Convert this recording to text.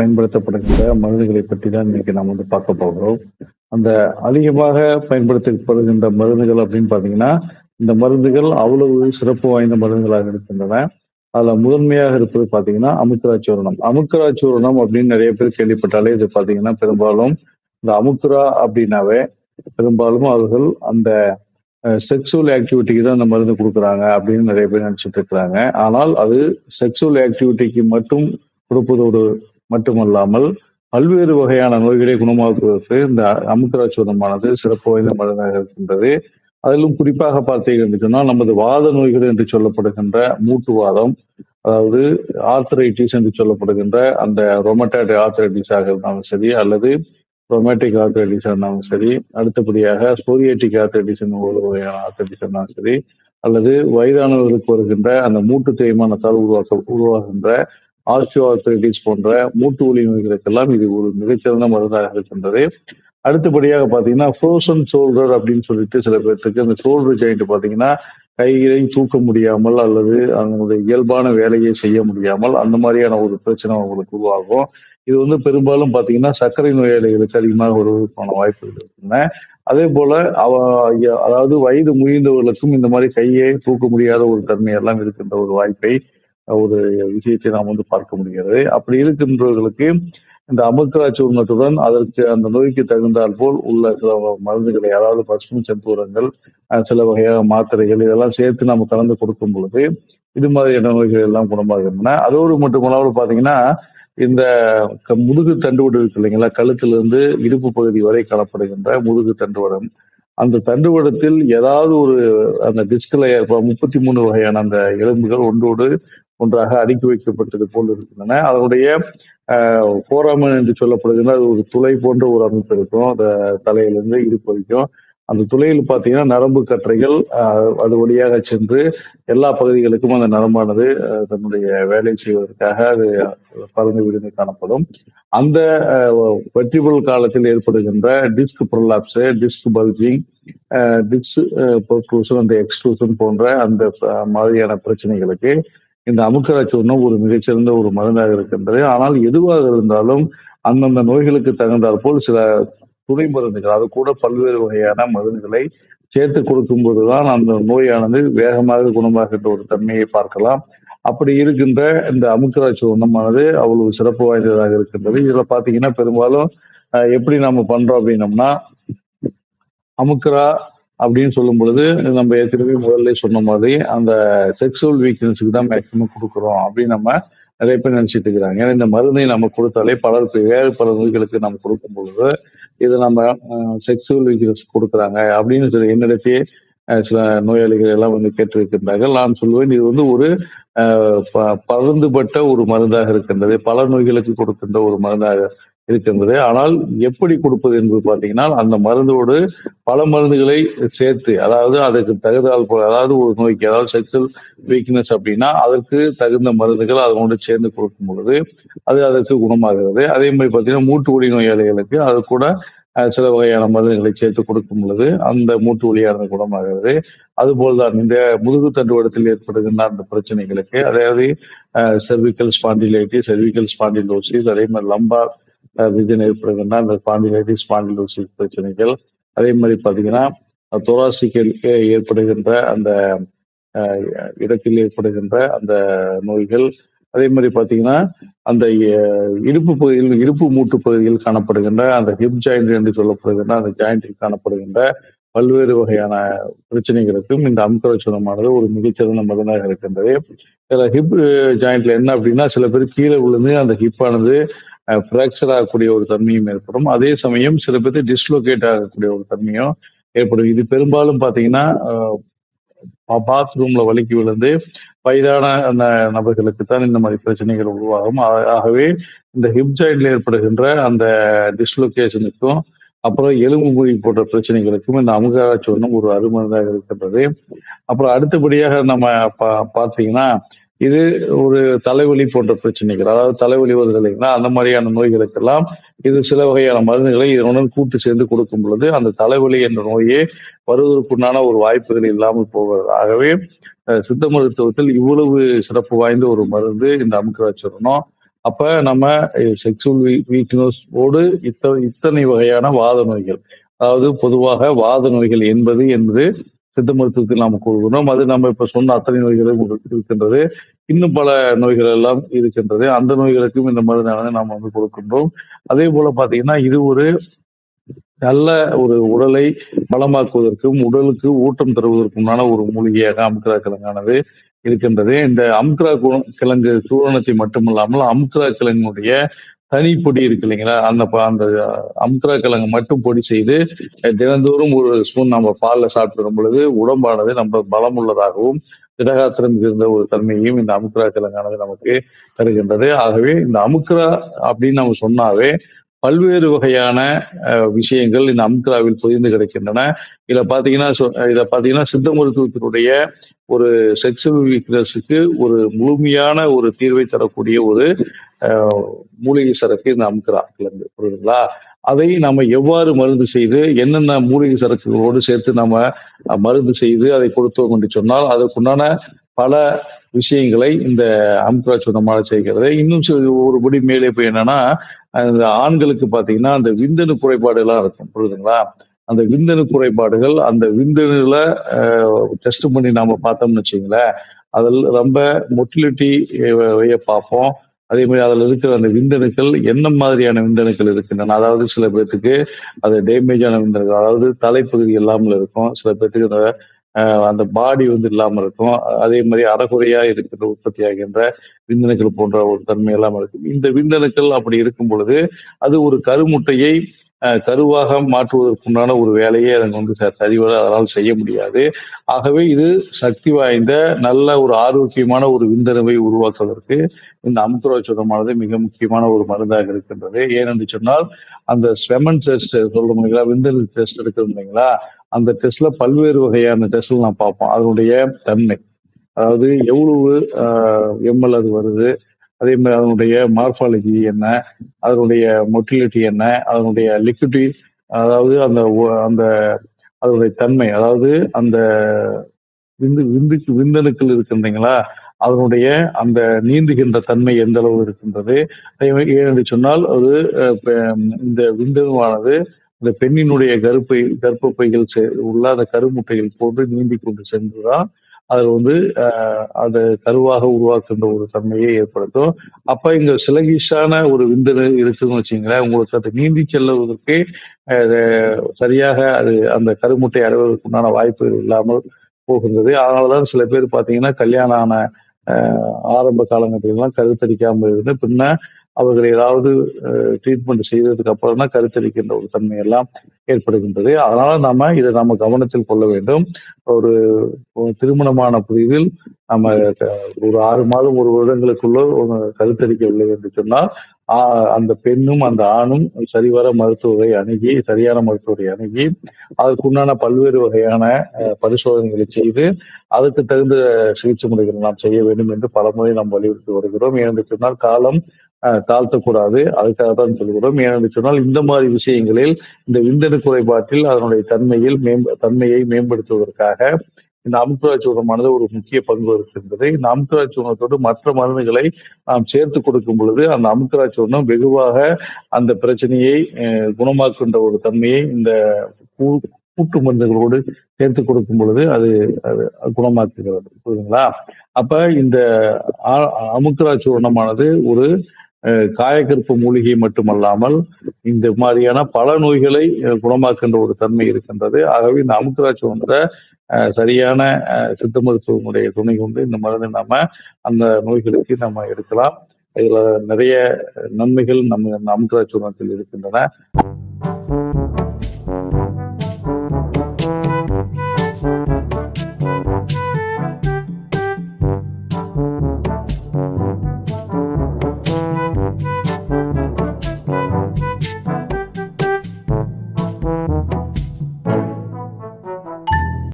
பயன்படுத்தப்படுகின்ற மருந்துகளை பற்றி தான் இன்னைக்கு நாம் வந்து பார்க்க போகிறோம். அந்த அதிகமாக பயன்படுத்தப்படுகின்ற மருந்துகள் அப்படின்னு பார்த்தீங்கன்னா இந்த மருந்துகள் அவ்வளவு சிறப்பு வாய்ந்த மருந்துகளாக இருக்கின்றன. அதுல முதன்மையாக இருப்பது பார்த்தீங்கன்னா அமுக்கராச்சூரணம் அமுக்கராச்சூரணம் அப்படின்னு நிறைய பேர் கேள்விப்பட்டாலே இது பார்த்தீங்கன்னா பெரும்பாலும் இந்த அமுக்குரா அப்படின்னாவே பெரும்பாலும் அவர்கள் அந்த செக்ஸுவல் ஆக்டிவிட்டிக்கு தான் அந்த மருந்து கொடுக்குறாங்க அப்படின்னு நிறைய பேர் நினச்சிட்டு இருக்கிறாங்க. ஆனால் அது செக்ஸுவல் ஆக்டிவிட்டிக்கு மட்டும் கொடுப்பதோடு மட்டுமல்லாமல் பல்வேறு வகையான நோய்களை குணமாக்குவதற்கு இந்த அமுக்குரா சிறப்பு வாய்ந்த மருந்தாக இருக்கின்றது. அதிலும் குறிப்பாக பார்த்தீங்கன்னு சொன்னால் நமது வாத நோய்கள் என்று சொல்லப்படுகின்ற மூட்டுவாதம் அதாவது ஆர்த்தரைட்டிஸ் என்று சொல்லப்படுகின்ற அந்த ரொமட்டாய்டு ஆர்த்தரைட்டிஸாக இருந்தாலும் சரி அல்லது ரொமேட்டிக் ஆர்த்தரைட்டிஸாக இருந்தாலும் சரி அடுத்தபடியாக சோரியட்டிக் ஆர்த்தரைட்டிஸ் ஒரு வகையான ஆர்த்தரைட்டிஸ் இருந்தாலும் சரி அல்லது வயதானவர்களுக்கு வருகின்ற அந்த மூட்டு தேய்மானத்தால் உருவாக்க உருவாகின்ற ஆர்ச்சியோ போன்ற மூட்டு ஒளி நோய்களுக்கெல்லாம் இது ஒரு மிகச்சிறந்த மருந்தாக இருக்கின்றது. அடுத்தபடியாக பார்த்தீங்கன்னா ஃப்ரோசன் ஷோல்டர் அப்படின்னு சொல்லிட்டு சில பேர்த்துக்கு அந்த ஷோல்டர் ஜாயிண்ட் பார்த்தீங்கன்னா கைகளையும் தூக்க முடியாமல் அல்லது அதனுடைய இயல்பான வேலையை செய்ய முடியாமல் அந்த மாதிரியான ஒரு பிரச்சனை அவங்களுக்கு உருவாகும். இது வந்து பெரும்பாலும் பார்த்தீங்கன்னா சர்க்கரை நோயாளிகளுக்கு அதிகமாக வருவதற்கான வாய்ப்புகள் இருக்குங்க அதே போல அவ அதாவது வயது முயந்தவர்களுக்கும் இந்த மாதிரி கையை தூக்க முடியாத ஒரு தன்மையெல்லாம் இருக்கின்ற ஒரு வாய்ப்பை ஒரு விஷயத்தை நாம் வந்து பார்க்க முடிகிறது. அப்படி இருக்கின்றவர்களுக்கு இந்த அமுத்ரா சூர்ணத்துடன் அதற்கு அந்த நோய்க்கு தகுந்தால் போல் உள்ள சில மருந்துகளை அதாவது பசுமை செம்பூரங்கள் சில வகையான மாத்திரைகள் இதெல்லாம் சேர்த்து நம்ம கலந்து கொடுக்கும் பொழுது இது மாதிரியான நோய்கள் எல்லாம் குணமாகின்றன அதோடு மட்டுமல்லாமல் பார்த்தீங்கன்னா இந்த முதுகு தண்டுவடம் இருக்கு இல்லைங்களா? கழுத்திலிருந்து இடுப்பு பகுதி வரை காணப்படுகின்ற முதுகு தண்டுவடம். அந்த தண்டுவடத்தில் ஏதாவது ஒரு அந்த டிஸ்கில் முப்பத்தி மூணு வகையான அந்த எலும்புகள் ஒன்றோடு ஒன்றாக அடுக்கி வைக்கப்பட்டது போல் இருக்கின்றன. அதனுடைய போராமன் என்று சொல்லப்படுகின்ற அது ஒரு துளை போன்ற ஒரு அமைப்பு இருக்கும். அந்த தலையிலிருந்து இடுப்பு வரைக்கும் அந்த துளையில் பார்த்தீங்கன்னா நரம்பு கற்றைகள் அது வழியாக சென்று எல்லா பகுதிகளுக்கும் அந்த நரம்பானது தன்னுடைய வேலை செய்வதற்காக அது பறந்து விடுந்து காணப்படும். அந்த வெற்றிபுல் காலத்தில் ஏற்படுகின்ற disc prolapse disc bulging disc protrusion அந்த எக்ஸ்ட்ரூசன் போன்ற அந்த மாதிரியான பிரச்சனைகளுக்கு இந்த அமுக்கராச்சூர்ணம் ஒரு மிகச்சிறந்த ஒரு மருந்தாக இருக்கின்றது. ஆனால் எதுவாக இருந்தாலும் அந்தந்த நோய்களுக்கு தகுந்தால் போல் சில துணை மருந்துகள் அது கூட பல்வேறு வகையான மருந்துகளை சேர்த்து கொடுக்கும் போதுதான் அந்த நோயானது வேகமாக குணமாகின்ற ஒரு தன்மையை பார்க்கலாம். அப்படி இருக்கின்ற இந்த அமுக்கராட்சி சூர்ணமானது அவ்வளவு சிறப்பு வாய்ந்ததாக இருக்கின்றது. இதில் பார்த்தீங்கன்னா பெரும்பாலும் எப்படி நம்ம பண்றோம் அப்படின்னம்னா அமுக்கரா அப்படின்னு சொல்லும் பொழுது நம்ம ஏற்கனவே முதல்ல சொன்ன மாதிரி அந்த செக்ஸுவல் வீக்னஸுக்கு தான் மேக்சிமம் கொடுக்குறோம் அப்படின்னு நம்ம நிறைய பேர் நினைச்சிட்டு இருக்கிறாங்க. ஏன்னா இந்த மருந்தை நம்ம கொடுத்தாலே பலருக்கு வேறு பல நோய்களுக்கு நம்ம கொடுக்கும் பொழுது இது நம்ம செக்ஸுவல் வீக்னஸ் கொடுக்குறாங்க அப்படின்னு சொல்லி என்னிடத்தையே சில நோயாளிகள் எல்லாம் வந்து கேட்டிருக்கின்றார்கள். நான் சொல்லுவேன் இது வந்து ஒரு பருந்துபட்ட ஒரு மருந்தாக இருக்கின்றது பல நோய்களுக்கு கொடுக்கின்ற ஒரு மருந்தாக இருக்கின்றது. ஆனால் எப்படி கொடுப்பது என்பது பார்த்தீங்கன்னா அந்த மருந்தோடு பல மருந்துகளை சேர்த்து அதாவது அதுக்கு தகுந்தால் போல அதாவது ஒரு நோய்க்கு அதாவது செக்ஷுவல் வீக்னஸ் அப்படின்னா அதற்கு தகுந்த மருந்துகள் அதனோடு சேர்ந்து கொடுக்கும் பொழுது அது அதற்கு குணமாகிறது. அதே மாதிரி பார்த்தீங்கன்னா மூட்டு நோயாளிகளுக்கு அது கூட சில வகையான மருந்துகளை சேர்த்து கொடுக்கும் பொழுது அந்த மூட்டு வழியானது குணமாகிறது. அதுபோல்தான் இந்த முதுகு தண்டுவடத்தில் ஏற்படுகின்ற அந்த பிரச்சனைகளுக்கு அதாவது செர்விக்கல் ஸ்பாண்டிலைட்டிஸ் செர்விக்கல் ஸ்பாண்டிலோசிஸ் அதே மாதிரி லம்பார் விஜன் ஏற்படுகின்ற அந்த ஸ்பாண்டிலைட்டிஸ் ஸ்பாண்டிலோசிஸ் பிரச்சனைகள். அதே மாதிரி பார்த்தீங்கன்னா தொராசிக்கல் ஏற்படுகின்ற அந்த இடத்தில் ஏற்படுகின்ற அந்த நோய்கள். அதே மாதிரி பார்த்தீங்கன்னா அந்த இடுப்பு பகுதியில் இடுப்பு மூட்டு பகுதியில் காணப்படுகின்ற அந்த ஹிப் ஜாயிண்ட் என்று சொல்லப்படுகின்ற அந்த ஜாயிண்டில் காணப்படுகின்ற பல்வேறு வகையான பிரச்சனைகளுக்கும் இந்த அமுக்கரட்சணமானது ஒரு மிகச்சிறந்த மருந்தாக இருக்கின்றது. இதுல ஹிப் ஜாயிண்ட்ல என்ன அப்படின்னா சில பேர் கீழே விழுந்து அந்த ஹிப்பானது ஃப்ராக்சர் ஆகக்கூடிய ஒரு தன்மையும் ஏற்படும். அதே சமயம் சில பேர் டிஸ்லோகேட் ஆகக்கூடிய ஒரு தன்மையும் ஏற்படும். இது பெரும்பாலும் பார்த்தீங்கன்னா பாத்ரூம்ல வலிக்கு விழுந்து வயதான அந்த நபர்களுக்கு தான் இந்த மாதிரி பிரச்சனைகள் உருவாகும். ஆகவே இந்த ஹிப் ஜாயிண்ட்ல ஏற்படுகின்ற அந்த டிஸ்லொகேஷனுக்கும் அப்புறம் எலும்பு முறி போன்ற பிரச்சனைகளுக்கும் இந்த அமுகாச்சூர்ணம் ஒரு அருமருந்தாக இருக்கின்றது. அப்புறம் அடுத்தபடியாக நம்ம பா பார்த்தீங்கன்னா இது ஒரு தலைவலி போன்ற பிரச்சனைகள். அதாவது தலைவலி வருது இல்லைங்களா அந்த மாதிரியான நோய்களுக்கெல்லாம் இது சில வகையான மருந்துகளை இதனுடன் கூட்டு சேர்ந்து கொடுக்கும் பொழுது அந்த தலைவலி என்ற நோயே வருவதற்குண்டான ஒரு வாய்ப்புகள் இல்லாமல் போகிறது ஆகவே சித்த மருத்துவத்தில் இவ்வளவு சிறப்பு வாய்ந்த ஒரு மருந்து இந்த அமுக்கராச்சரணம் அப்ப நம்ம செக்ஷுவல் வீக்னஸ் ஓடு இத்த இத்தனை வகையான வாத நோய்கள். அதாவது பொதுவாக வாத நோய்கள் என்பது என்பது சித்த மருத்துவத்தில் நாம் கூறுகிறோம் அது நம்ம இப்ப சொன்ன அத்தனை நோய்களும் இருக்கின்றது. இன்னும் பல நோய்கள் எல்லாம் இருக்கின்றது. அந்த நோய்களுக்கும் இந்த மருந்தானது நாம் வந்து கொடுக்கின்றோம். அதே போல பாத்தீங்கன்னா இது ஒரு நல்ல ஒரு உடலை பலமாக்குவதற்கும் உடலுக்கு ஊட்டம் தருவதற்குமான ஒரு மூலிகையாக அமுக்ரா கிழங்கானது இருக்கின்றது. இந்த அம்க்ரா கிழங்கு சூரணத்தை மட்டுமல்லாமல் அம்க்ரா கிழங்குடைய தனி பொடி இருக்கு இல்லைங்களா? அந்த அந்த அம்த்ரா கிழங்கு மட்டும் பொடி செய்து தினந்தோறும் ஒரு ஸ்பூன் நம்ம பால்ல சாப்பிட்டு வரும் பொழுது உடம்பானது நம்ம பலமுள்ளதாகவும் திடகாத்திரம் இருந்த ஒரு தன்மையையும் இந்த அமுக்ரா கிழங்கானது நமக்கு தருகின்றது. ஆகவே இந்த அமுக்ரா அப்படின்னு நம்ம சொன்னாவே பல்வேறு வகையான விஷயங்கள் இந்த அம்க்ராவில் புரிந்து கிடைக்கின்றன. இதில் பார்த்தீங்கன்னா சொ- பார்த்தீங்கன்னா சித்த மருத்துவத்தினுடைய ஒரு செக்ஷுவல் வீக்னஸுக்கு ஒரு முழுமையான ஒரு தீர்வை தரக்கூடிய ஒரு மூலிகை சரக்கு இந்த அம்க்ரா புரியுதுங்களா? அதை நம்ம எவ்வாறு மருந்து செய்து என்னென்ன மூலிகை சரக்குகளோடு சேர்த்து நம்ம மருந்து செய்து அதை கொடுத்தோம் என்று சொன்னால் அதற்குண்டான பல விஷயங்களை இந்த அம்க்ரா சொன்னமாக செய்கிறது. இன்னும் ஒரு படி மேலே போய் என்னன்னா அந்த ஆண்களுக்கு பார்த்தீங்கன்னா அந்த விந்தணு குறைபாடு எல்லாம் இருக்கும். புரியுதுங்களா? அந்த விந்தணு குறைபாடுகள் அந்த விந்தணுல டெஸ்ட் பண்ணி நாம பார்த்தோம்னு வச்சுங்களேன் அதில் ரொம்ப மொட்டிலிட்டி பார்ப்போம். அதே மாதிரி அதில் இருக்கிற அந்த விந்தணுக்கள் என்ன மாதிரியான விந்தணுக்கள் இருக்கின்றன? அதாவது சில பேர்த்துக்கு அது டேமேஜான விந்தணுக்கள் அதாவது தலைப்பகுதி இல்லாமல் இருக்கும். சில பேர்த்துக்கு அந்த அந்த பாடி வந்து இல்லாமல் இருக்கும். அதே மாதிரி அறகுறையா இருக்கிற உற்பத்தி ஆகின்ற விந்தணுக்கள் போன்ற ஒரு தன்மை எல்லாம் இருக்கும். இந்த விந்தணுக்கள் அப்படி இருக்கும் பொழுது அது ஒரு கருமுட்டையை கருவாக மாற்றுவதற்குண்டான ஒரு வேலையை அதன் வந்து ச- சரிவர அதனால் செய்ய முடியாது. ஆகவே இது சக்தி வாய்ந்த நல்ல ஒரு ஆரோக்கியமான ஒரு விந்தணுவை உருவாக்குவதற்கு இந்த அமுத்துராட்சமானது மிக முக்கியமான ஒரு மருந்தாக இருக்கின்றது. ஏனென்று சொன்னால் அந்த ஸ்வெமன் டெஸ்ட் சொல்ல முடியுங்களா விந்தணு டெஸ்ட் எடுக்கிறோம் இல்லைங்களா? அந்த டெஸ்ட்ல பல்வேறு வகையான டெஸ்ட்ல நான் பார்ப்போம். அதனுடைய தன்மை. அதாவது எவ்வளவு எம்எல் அது வருது. அதே மாதிரி அதனுடைய மார்பாலஜி என்ன? அதனுடைய மொட்டிலிட்டி என்ன? அதனுடைய லிக்விடி அதாவது அந்த அந்த அதனுடைய தன்மை. அதாவது அந்த விந்து விந்துக்கு விந்தணுக்கள் இருக்கின்றீங்களா? அதனுடைய அந்த நீந்துகின்ற தன்மை எந்த அளவு இருக்கின்றது? அதே மாதிரி ஏனென்று சொன்னால் அது இந்த விந்தணுவானது இந்த பெண்ணினுடைய கருப்பை கர்ப்பப்பைகள் செ- உள்ள அந்த கருமுட்டைகள் போன்று நீந்தி கொண்டு சென்றுதான் அது வந்து அது கருவாக உருவாக்குகின்ற ஒரு தன்மையை ஏற்படுத்தும். அப்ப இங்க சிலகிஷான ஒரு விந்தணு இருக்குன்னு வச்சுங்களேன் உங்களுக்கு அது நீந்தி செல்லுவதற்கு சரியாக அது அந்த கருமுட்டை அடைவதற்குண்டான வாய்ப்பு இல்லாமல் போகின்றது. அதனாலதான் சில பேர் பாத்தீங்கன்னா கல்யாணம் ஆன ஆரம்ப காலகட்டத்திலாம் கருத்தரிக்காமல் இருந்து பின்ன அவர்கள் ஏதாவது ட்ரீட்மெண்ட் செய்ததுக்கு அப்புறம் தான் கருத்தரிக்கின்ற ஒரு தன்மை எல்லாம் ஏற்படுகின்றது. அதனால நாம இதை நாம கவனத்தில் கொள்ள வேண்டும். ஒரு திருமணமான புரிவில் நம்ம ஒரு ஆறு மாதம் ஒரு வருடங்களுக்குள்ள ஒரு கருத்தரிக்கவில்லை என்று சொன்னால் அந்த பெண்ணும் அந்த ஆணும் சரிவர மருத்துவரை அணுகி சரியான மருத்துவரை அணுகி அதற்குண்டான பல்வேறு வகையான அஹ், பரிசோதனைகளை செய்து அதுக்கு தகுந்த சிகிச்சை முறைகளை நாம் செய்ய வேண்டும் என்று பலமுறை நாம் வலியுறுத்தி வருகிறோம். ஏனென்று சொன்னால் காலம் தாழ்த்தக்கூடாது. அதுக்காக தான் சொல்கிறோம். ஏனென்று சொன்னால் இந்த மாதிரி விஷயங்களில் இந்த விந்தணு குறைபாட்டில் அதனுடைய தன்மையில் மேம்ப தன்மையை மேம்படுத்துவதற்காக இந்த அமுக்குராச்சூர்ணமானது ஒரு முக்கிய பங்கு இருக்கின்றது இந்த அமுக்குராச்சூர்ணத்தோடு மற்ற மருந்துகளை நாம் சேர்த்து கொடுக்கும் பொழுது அந்த அமுக்குராச்சூர்ணம் வெகுவாக அந்த பிரச்சனையை குணமாக்குன்ற ஒரு தன்மையை இந்த கூ- கூட்டு மருந்துகளோடு சேர்த்து கொடுக்கும் பொழுது அது அது குணமாக்குகிறது. புரியுதுங்களா? அப்ப இந்த ஆ- ஒரு காயக்கருப்பு மூலிகை மட்டுமல்லாமல் இந்த மாதிரியான பல நோய்களை குணமாக்கின்ற ஒரு தன்மை இருக்கின்றது. ஆகவே இந்த அமுக்குரா சூர்ணத்தை சரியான சித்த மருத்துவனுடைய துணை கொண்டு இந்த மருந்து நாம அந்த நோய்களுக்கு நம்ம எடுக்கலாம். இதுல நிறைய நன்மைகள் நம்ம இந்த அமுக்குரா சூர்ணத்தில் இருக்கின்றன.